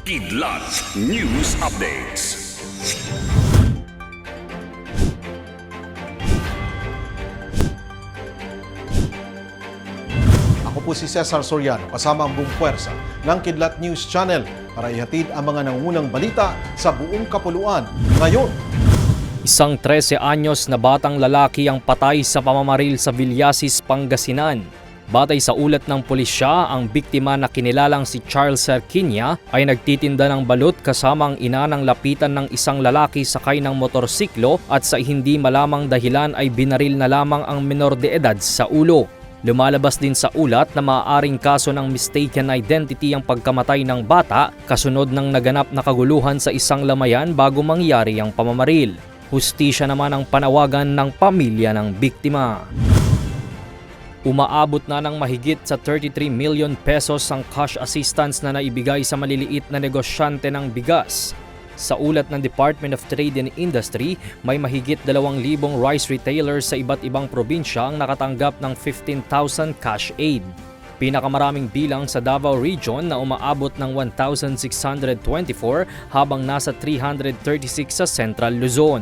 Kidlat News Updates. Ako po si Cesar Soriano kasama ang buong puwersa ng Kidlat News Channel para ihatid ang mga nangunang balita sa buong kapuluan. Ngayon, Isang 13 anyos na batang lalaki ang patay sa pamamaril sa Villasis, Pangasinan. Batay sa ulat ng pulisya, ang biktima na kinilalang si Charles Serquinia ay nagtitinda ng balut kasama ang ina ng lapitan ng isang lalaki sakay ng motorsiklo at sa hindi malamang dahilan ay binaril na lamang ang menor de edad sa ulo. Lumalabas din sa ulat na maaaring kaso ng mistaken identity ang pagkamatay ng bata kasunod ng naganap na kaguluhan sa isang lamayan bago mangyari ang pamamaril. Hustisya naman ang panawagan ng pamilya ng biktima. Umaabot na ng mahigit sa 33 million pesos ang cash assistance na naibigay sa maliliit na negosyante ng bigas. Sa ulat ng Department of Trade and Industry, may mahigit 2,000 rice retailers sa iba't ibang probinsya ang nakatanggap ng 15,000 cash aid. Pinakamaraming bilang sa Davao Region na umaabot ng 1,624 habang nasa 336 sa Central Luzon.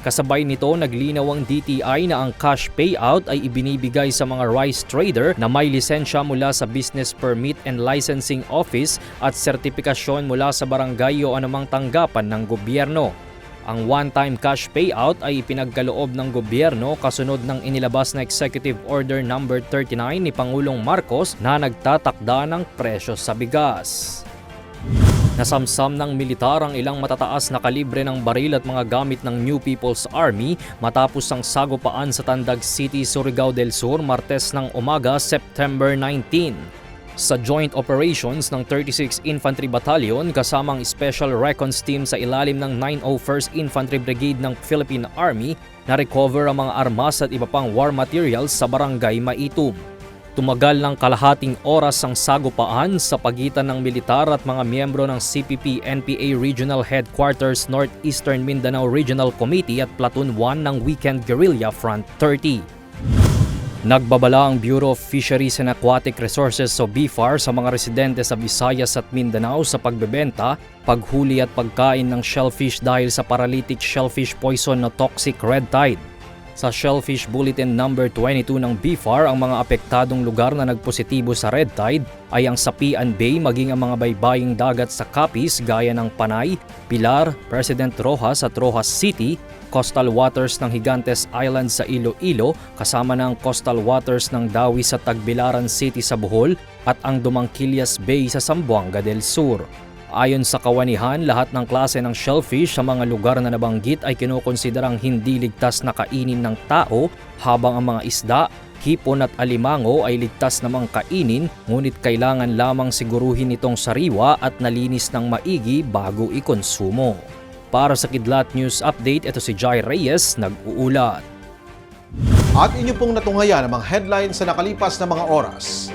Kasabay nito, naglinaw ang DTI na ang cash payout ay ibinibigay sa mga rice trader na may lisensya mula sa Business Permit and Licensing Office at sertipikasyon mula sa barangay o anumang tanggapan ng gobyerno. Ang one-time cash payout ay ipinagkaloob ng gobyerno kasunod ng inilabas na Executive Order No. 39 ni Pangulong Marcos na nagtatakda ng presyo sa bigas. Nasamsam ng militar ang ilang matataas na kalibre ng baril at mga gamit ng New People's Army matapos ang sagupaan sa Tandag City, Surigao del Sur, Martes ng umaga, September 19. Sa joint operations ng 36th Infantry Battalion kasamang Special Recons Team sa ilalim ng 901st Infantry Brigade ng Philippine Army, na-recover ang mga armas at iba pang war materials sa barangay Maitum. Tumagal ng kalahating oras ang sagupaan sa pagitan ng militar at mga miyembro ng CPP-NPA Regional Headquarters Northeastern Mindanao Regional Committee at Platoon 1 ng Weekend Guerrilla Front 30. Nagbabala ang Bureau of Fisheries and Aquatic Resources o BFAR sa mga residente sa Visayas at Mindanao sa pagbebenta, paghuli at pagkain ng shellfish dahil sa paralytic shellfish poison na toxic red tide. Sa Shellfish Bulletin number 22 ng BFAR, ang mga apektadong lugar na nagpositibo sa red tide ay ang Sapian Bay maging ang mga baybaying dagat sa Capiz gaya ng Panay, Pilar, President Rojas at Rojas City, coastal waters ng Gigantes Island sa Iloilo kasama ng coastal waters ng Dawi sa Tagbilaran City sa Bohol at ang Dumangkilias Bay sa Zamboanga del Sur. Ayon sa kawanihan, lahat ng klase ng shellfish sa mga lugar na nabanggit ay kinukonsiderang hindi ligtas na kainin ng tao habang ang mga isda, hipon at alimango ay ligtas namang kainin ngunit kailangan lamang siguruhin itong sariwa at nalinis ng maigi bago ikonsumo. Para sa Kidlat News Update, ito si Jai Reyes, nag-uulat. at inyo pong natunghayan ang mga headlines sa nakalipas na mga oras.